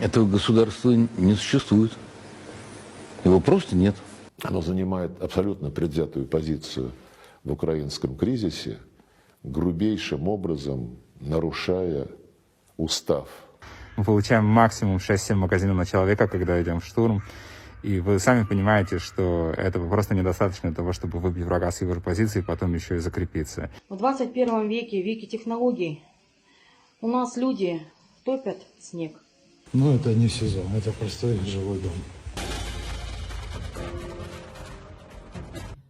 Этого государства не существует. Его просто нет. Оно занимает абсолютно предвзятую позицию в украинском кризисе, грубейшим образом нарушая устав. Мы получаем максимум 6-7 магазинов на человека, когда идем в штурм. И вы сами понимаете, что этого просто недостаточно для того, чтобы выбить врага с его же позиции и потом еще и закрепиться. В 21 веке, веке технологий, у нас люди топят снег. Ну, это не сезон, это простой жилой дом.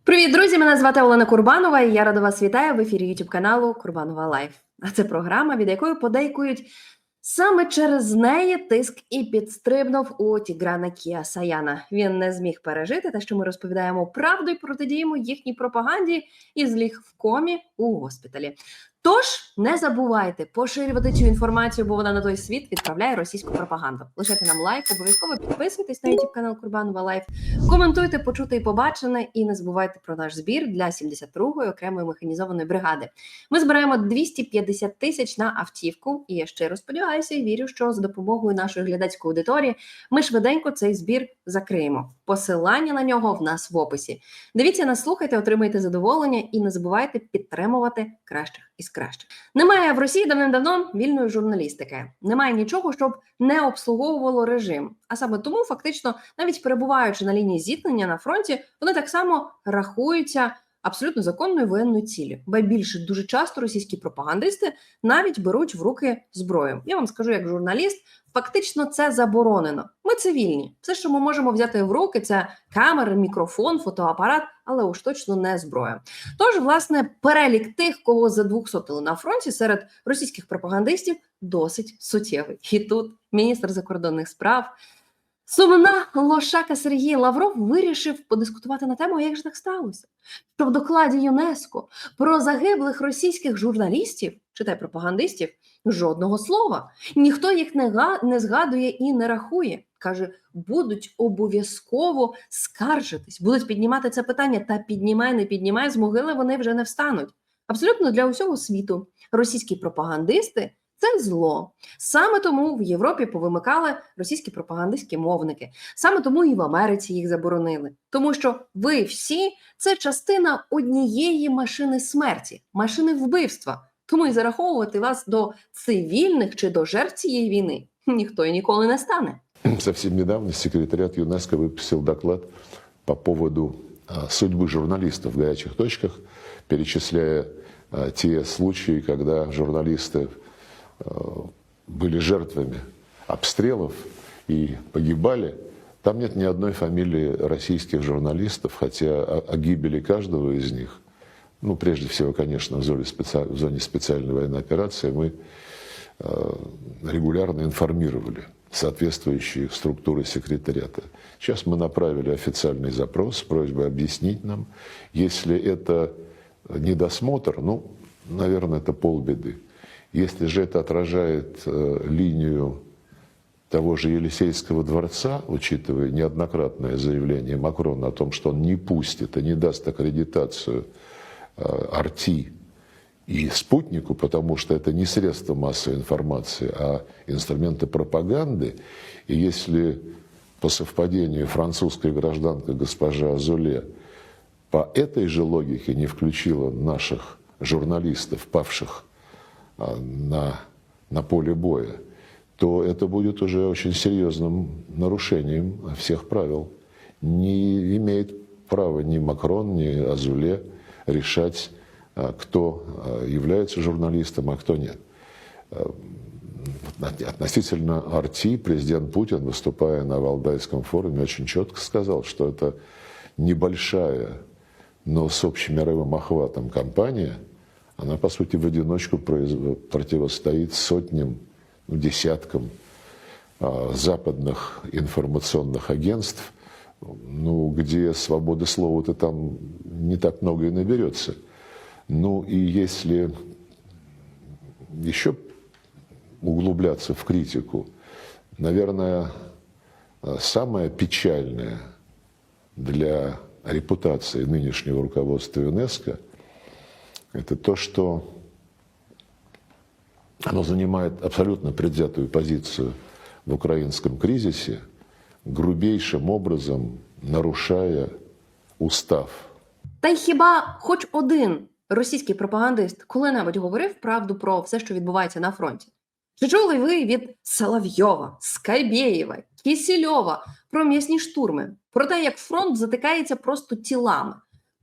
Привіт, друзі! Мене звати Олена Курбанова, і я рада вас вітаю в ефірі YouTube каналу Курбанова Лайф. А це програма, від якої подейкують саме через неї тиск і підстрибнув у Тіграна Кія Саяна. Він не зміг пережити те, що ми розповідаємо правду і протидіємо їхній пропаганді і зліг в комі у госпіталі. Тож не забувайте поширювати цю інформацію, бо вона на той світ відправляє російську пропаганду. Лишайте нам лайк, обов'язково підписуйтесь на YouTube канал Курбанова Лайф. Коментуйте, почуте і побачене, і не забувайте про наш збір для 72-ї окремої механізованої бригади. Ми збираємо 250 тисяч на автівку, і я щиро сподіваюся і вірю, що за допомогою нашої глядацької аудиторії ми швиденько цей збір закриємо. Посилання на нього в нас в описі. Дивіться нас, слухайте, отримайте задоволення і не забувайте підтримувати кращих із кращих. Немає в Росії давним-давно вільної журналістики. Немає нічого, щоб не обслуговувало режим. А саме тому, фактично, навіть перебуваючи на лінії зіткнення на фронті, вони так само рахуються абсолютно законною воєнною ціллю. Ба більше дуже часто російські пропагандисти навіть беруть в руки зброю. Я вам скажу, як журналіст, фактично це заборонено. Ми цивільні. Все, що ми можемо взяти в руки, це камера, мікрофон, фотоапарат, але уж точно не зброя. Тож, власне, перелік тих, кого задвухсотили на фронті серед російських пропагандистів, досить суттєвий. І тут міністр закордонних справ. Сумна лошака Сергій Лавров вирішив подискутувати на тему, як же так сталося, що в докладі ЮНЕСКО про загиблих російських журналістів, читай пропагандистів, жодного слова. Ніхто їх не, га- не згадує і не рахує. Каже, будуть обов'язково скаржитись, будуть піднімати це питання. Та піднімай, не піднімай, з могили вони вже не встануть. Абсолютно для усього світу російські пропагандисти це зло. Саме тому в Європі повимикали російські пропагандистські мовники. Саме тому і в Америці їх заборонили. Тому що ви всі це частина однієї машини смерті, машини вбивства. Тому і зараховувати вас до цивільних чи до жертв цієї війни ніхто і ніколи не стане. Совсем недавно секретариат ЮНЕСКО выпустил доклад по поводу а, судьбы журналистов в горячих точках, перечисляя а, те случаи, когда журналисты а, Были жертвами обстрелов и погибали. Там нет ни одной фамилии российских журналистов, хотя о, гибели каждого из них, ну, прежде всего, конечно, в зоне, специ- в зоне специальной военной операции мы э, регулярно информировали соответствующие структуры секретариата. Сейчас мы направили официальный запрос с просьбой объяснить нам, если это недосмотр, ну, наверное, это полбеды. Если же это отражает э, линию того же Елисейского дворца, учитывая неоднократное заявление Макрона о том, что он не пустит и не даст аккредитацию э, Арти и спутнику, потому что это не средство массовой информации, а инструменты пропаганды. И если по совпадению французская гражданка госпожа Азуле по этой же логике не включила наших журналистов, павших на, на поле боя, то это будет уже очень серьезным нарушением всех правил. Не имеет права ни Макрон, ни Азуле решать, а, кто а, является журналистом, а кто нет. А, Относительно Арти президент Путин, выступая на Валдайском форуме, очень четко сказал, что это небольшая, но с общемировым охватом компания, она, по сути, в одиночку противостоит сотням, ну, десяткам а, западных информационных агентств, ну, где свободы слова-то там не так много и наберется. Ну и если еще углубляться в критику, наверное, э, самое печальное для репутации нынешнего руководства ЮНЕСКО это то, что оно занимает абсолютно предвзятую позицию в украинском кризисе, грубейшим образом нарушая устав Та й хіба хоч один російський пропагандист коли-небудь говорив правду про все, що відбувається на фронті? Чи чули ви від Соловйова, Скайбєєва, Кісільова про м'ясні штурми, про те, як фронт затикається просто тілами,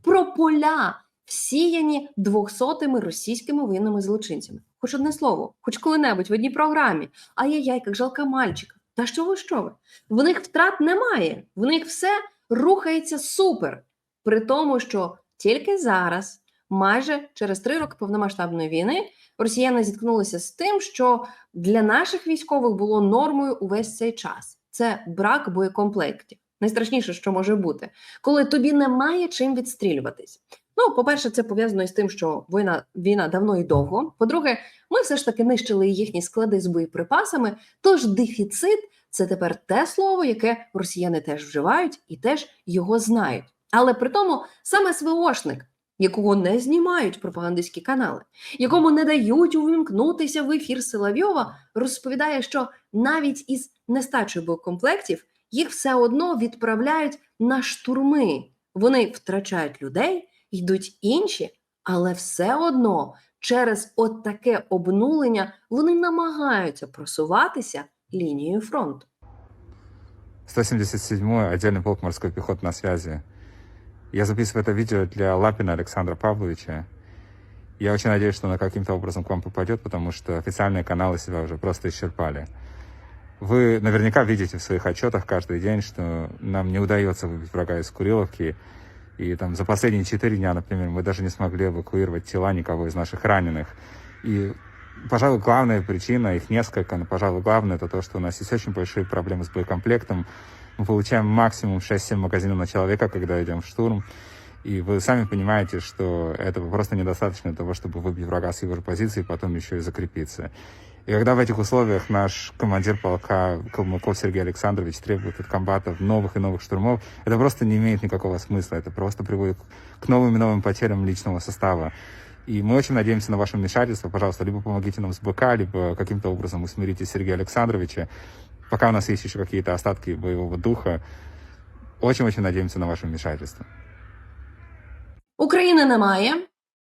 про поля, всіяні двохсотими російськими воєнними злочинцями? Хоч одне слово, хоч коли-небудь в одній програмі. Ай-яй-яй, як жалка мальчика. Та що ви що ви? В них втрат немає, в них все рухається супер. При тому, що тільки зараз, майже через три роки повномасштабної війни, росіяни зіткнулися з тим, що для наших військових було нормою увесь цей час. Це брак боєкомплектів. Найстрашніше, що може бути, коли тобі немає чим відстрілюватись. Ну, по-перше, це пов'язано із тим, що війна, війна давно і довго. По-друге, ми все ж таки нищили їхні склади з боєприпасами. Тож дефіцит це тепер те слово, яке росіяни теж вживають і теж його знають. Але при тому саме СВОшник, якого не знімають пропагандистські канали, якому не дають увімкнутися в ефір Соловйова, розповідає, що навіть із нестачою боєкомплектів їх все одно відправляють на штурми. Вони втрачають людей, йдуть інші, але все одно через от таке обнулення вони намагаються просуватися лінією фронту. 177-й отдельный полк морской пехоты на связи. Я записываю это видео для Лапина Александра Павловича. Я очень надеюсь, что оно каким-то образом к вам попадет, потому что официальные каналы себя уже просто исчерпали. Вы наверняка видите в своих отчетах каждый день, что нам не удается выбить врага из Куриловки. И там за последние четыре дня, например, мы даже не смогли эвакуировать тела никого из наших раненых. И, пожалуй, главная причина, их несколько, но, пожалуй, главное, это то, что у нас есть очень большие проблемы с боекомплектом. Мы получаем максимум 6-7 магазинов на человека, когда идем в штурм. И вы сами понимаете, что этого просто недостаточно для того, чтобы выбить врага с его позиции и потом еще и закрепиться. И когда в этих условиях наш командир полка Калмыков Сергей Александрович требует от комбатов новых и новых штурмов, это просто не имеет никакого смысла. Это просто приводит к новым и новым потерям личного состава. И мы очень надеемся на ваше вмешательство. Пожалуйста, либо помогите нам с БК, либо каким-то образом усмирите Сергея Александровича. Пока у нас есть еще какие-то остатки боевого духа, очень-очень надеемся на ваше вмешательство. України немає,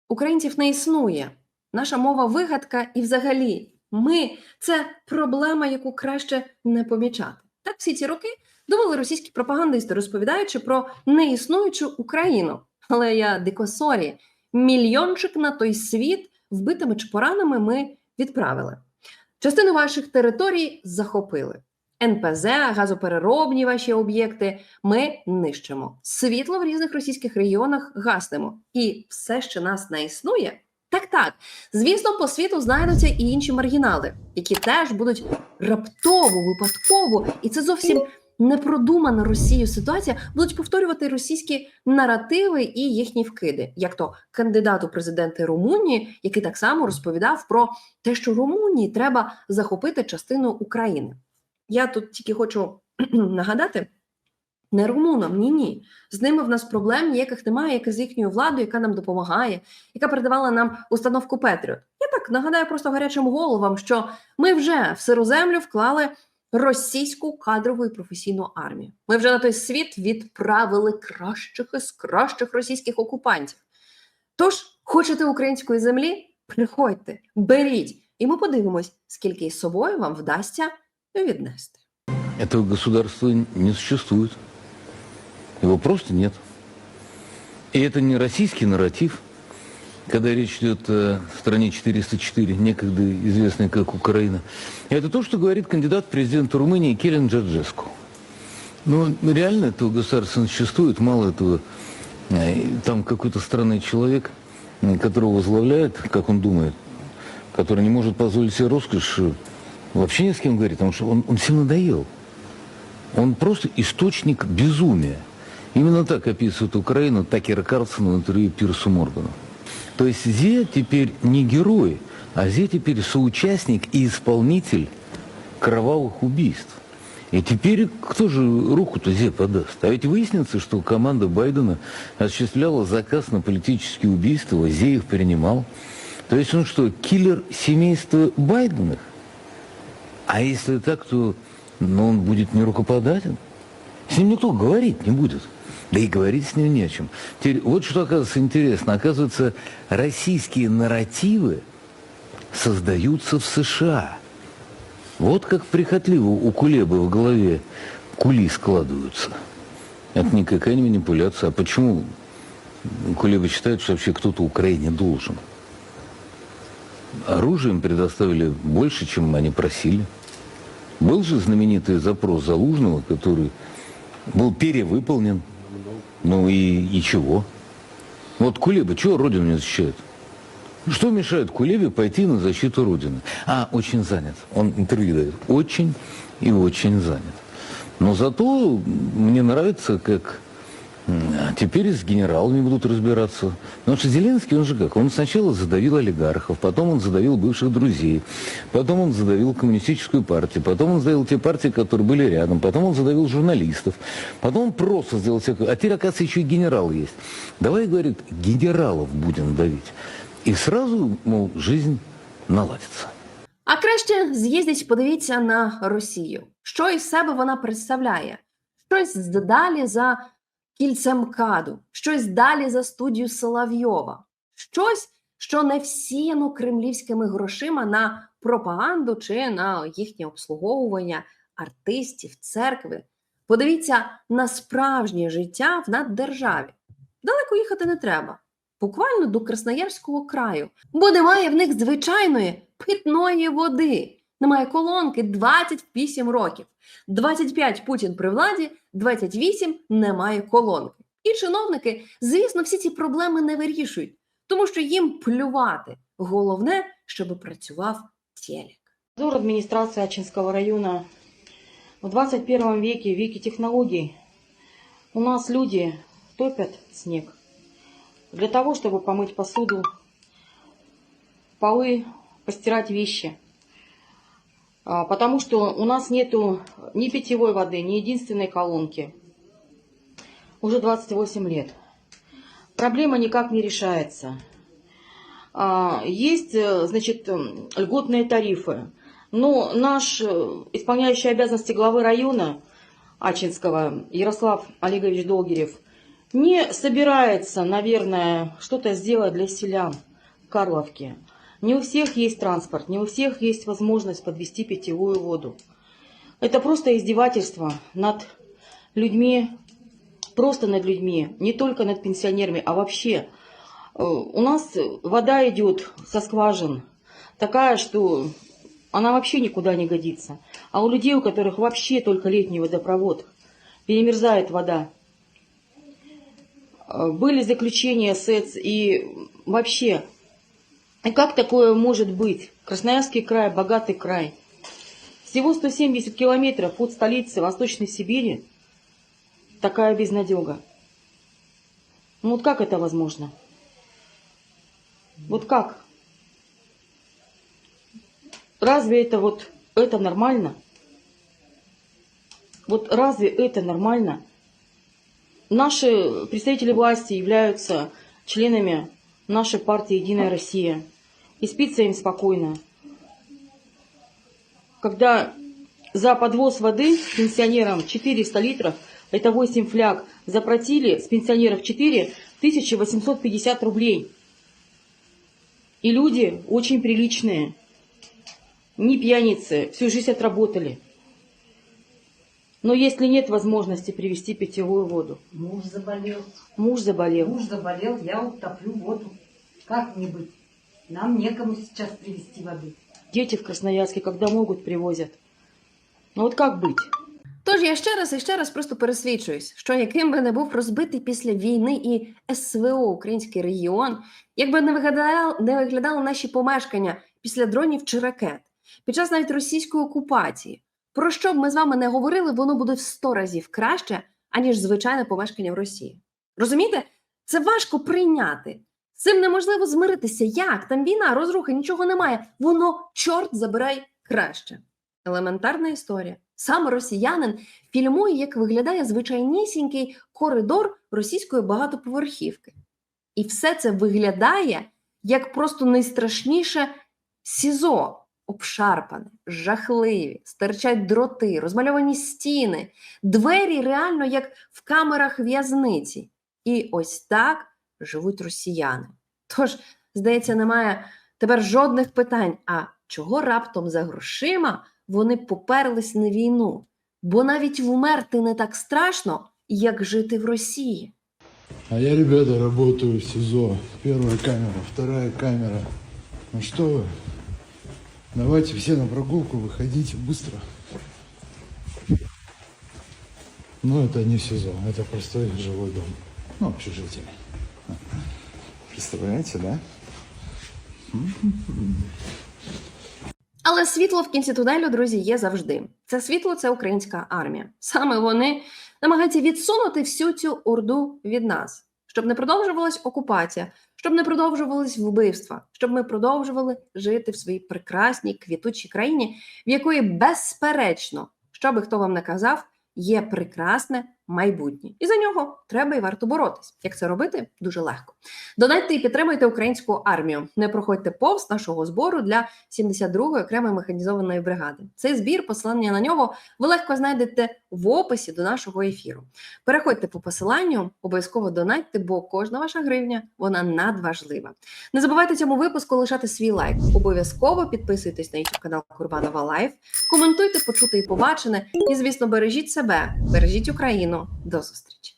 українців не існує. Наша мова вигадка і взагалі ми це проблема, яку краще не помічати. Так всі ці роки думали російські пропагандисти, розповідаючи про неіснуючу Україну. Але я дико сорі, мільйончик на той світ вбитими чи поранами ми відправили. Частину ваших територій захопили. НПЗ, газопереробні ваші об'єкти ми нищимо. Світло в різних російських регіонах гаснемо. І все, що нас не існує. Так, так. Звісно, по світу знайдуться і інші маргінали, які теж будуть раптово, випадково, і це зовсім непродумана Росією ситуація, будуть повторювати російські наративи і їхні вкиди, як то кандидат у президенти Румунії, який так само розповідав про те, що Румунії треба захопити частину України. Я тут тільки хочу нагадати. Не румунам, ні, ні. З ними в нас проблем ніяких немає, як з їхньою владою, яка нам допомагає, яка передавала нам установку Петріот. Я так нагадаю просто гарячим головам, що ми вже в сиру землю вклали російську кадрову і професійну армію. Ми вже на той світ відправили кращих із кращих російських окупантів. Тож, хочете української землі? Приходьте, беріть, і ми подивимось, скільки із собою вам вдасться віднести. Этого государства не существует. Его просто нет. И это не российский нарратив, когда речь идет о стране 404, некогда известной как Украина. Это то, что говорит кандидат в президенты Румынии Келин Джорджеску. Ну, реально этого государства существует, мало этого. э, Там какой-то странный человек, э, которого возглавляет, как он думает, который не может позволить себе роскошь э, вообще ни с кем говорить, потому что он, он всем надоел. Он просто источник безумия. Именно так описывает Украину Такер Карлсон в интервью Пирсу Моргану. То есть Зе теперь не герой, а Зе теперь соучастник и исполнитель кровавых убийств. И теперь кто же руку-то Зе подаст? А ведь выяснится, что команда Байдена осуществляла заказ на политические убийства, Зе их принимал. То есть он что, киллер семейства Байденных? А если так, то но он будет не рукоподатен. С ним никто говорить не будет. Да и говорить с ним не о чем. Теперь, вот что оказывается интересно. Оказывается, российские нарративы создаются в США. Вот как прихотливо у Кулебы в голове кули складываются. Это никакая не манипуляция. А почему Кулеба считает, что вообще кто-то Украине должен? Оружие им предоставили больше, чем они просили. Был же знаменитый запрос Залужного, который был перевыполнен. Ну и, и чего? Вот Кулеба чего Родину не защищает? Что мешает Кулебе пойти на защиту Родины? А, очень занят. Он интервью дает. Очень и очень занят. Но зато мне нравится, как м, теперь с генералами будут разбираться. Потому что Зеленский, он же как? Он сначала задавил олигархов, потом он задавил бывших друзей, потом он задавил коммунистическую партию, потом он задавил те партии, которые были рядом, потом он задавил журналистов, потом он просто сделал всякое... А теперь, оказывается, еще и генерал есть. Давай, говорит, генералов будем давить. І сразу, мол, жизнь наладиться. А краще з'їздіть, подивіться на Росію. Що із себе вона представляє? Щось далі за кільцем каду, щось далі за студію Соловйова, щось, що не всіяно кремлівськими грошима на пропаганду чи на їхнє обслуговування артистів, церкви. Подивіться на справжнє життя в наддержаві. Далеко їхати не треба. Буквально до Красноярського краю, бо немає в них звичайної питної води. Немає колонки 28 років. 25 Путін при владі, 28 немає колонки. І чиновники, звісно, всі ці проблеми не вирішують, тому що їм плювати. Головне, щоб працював телек. Надзор администрации Ачинского района в 21 веке, веке технологий, у нас люди топят снег для того, чтобы помыть посуду, полы, постирать вещи. А, Потому что у нас нету ни питьевой воды, ни единственной колонки. Уже 28 лет. Проблема никак не решается. А, Есть, э, значит, м, льготные тарифы. Но наш э, исполняющий обязанности главы района Ачинского Ярослав Олегович Долгирев не собирается, наверное, что-то сделать для селян Карловки. Не у всех есть транспорт, не у всех есть возможность подвести питьевую воду. Это просто издевательство над людьми, просто над людьми, не только над пенсионерами, а вообще. Э, У нас вода идет со скважин, такая, что она вообще никуда не годится. А у людей, у которых вообще только летний водопровод, перемерзает вода. Э, Были заключения СЭЦ и вообще, и как такое может быть? Красноярский край, богатый край. Всего 170 километров от столицы Восточной Сибири такая безнадега. Ну вот как это возможно? Вот как? Разве это вот это нормально? Вот разве это нормально? Наши представители власти являются членами нашей партии «Единая Россия». И спится им спокойно. Когда за подвоз воды пенсионерам 400 литров, это 8 фляг, заплатили с пенсионеров 4 1850 рублей. И люди очень приличные, не пьяницы, всю жизнь отработали. Но если нет возможности привезти питьевую воду, Муж заболел. муж заболел, Муж заболел, я утоплю воду. Как не быть? Нам некому сейчас привезти воды. дети в Красноярске, когда могут, привозят. Ну вот как быть? Тож я ще раз і ще раз просто пересвідчуюсь, що яким би не був розбитий після війни і СВО український регіон, якби не виглядали, не виглядали наші помешкання після дронів чи ракет, під час навіть російської окупації, про що б ми з вами не говорили, воно буде в 100 разів краще, аніж звичайне помешкання в Росії. Розумієте? Це важко прийняти. Цим неможливо змиритися. Як? Там війна, розруха, нічого немає. Воно, чорт забирай краще. Елементарна історія. Сам росіянин фільмує, як виглядає звичайнісінький коридор російської багатоповерхівки. І все це виглядає як просто найстрашніше СІЗО. обшарпане, жахливі, стирчать дроти, розмальовані стіни, двері реально як в камерах в'язниці. І ось так живуть росіяни. Тож, здається, немає тепер жодних питань. А чого раптом за грошима вони поперлись на війну? Бо навіть вмерти не так страшно, як жити в Росії. А я, ребята, работаю в СИЗО. Первая камера, вторая камера. Ну что вы? Давайте все на прогулку, выходите быстро. Но это не СИЗО, это простой жилой дом. Ну, общежитие. Представляете, да? Але світло в кінці тунелю, друзі, є завжди. Це світло це українська армія. Саме вони намагаються відсунути всю цю орду від нас, щоб не продовжувалась окупація, щоб не продовжувались вбивства, щоб ми продовжували жити в своїй прекрасній квітучій країні, в якої безперечно, що би хто вам не казав, є прекрасне майбутнє. І за нього треба і варто боротись. Як це робити? Дуже легко. Донайте і підтримуйте українську армію. Не проходьте повз нашого збору для 72-ї окремої механізованої бригади. Цей збір, посилання на нього, ви легко знайдете в описі до нашого ефіру. Переходьте по посиланню, обов'язково донатьте, бо кожна ваша гривня вона надважлива. Не забувайте цьому випуску лишати свій лайк. Обов'язково підписуйтесь на YouTube канал Курбанова Лайф, коментуйте, почути і побачене. І, звісно, бережіть себе, бережіть Україну. До зустрічі!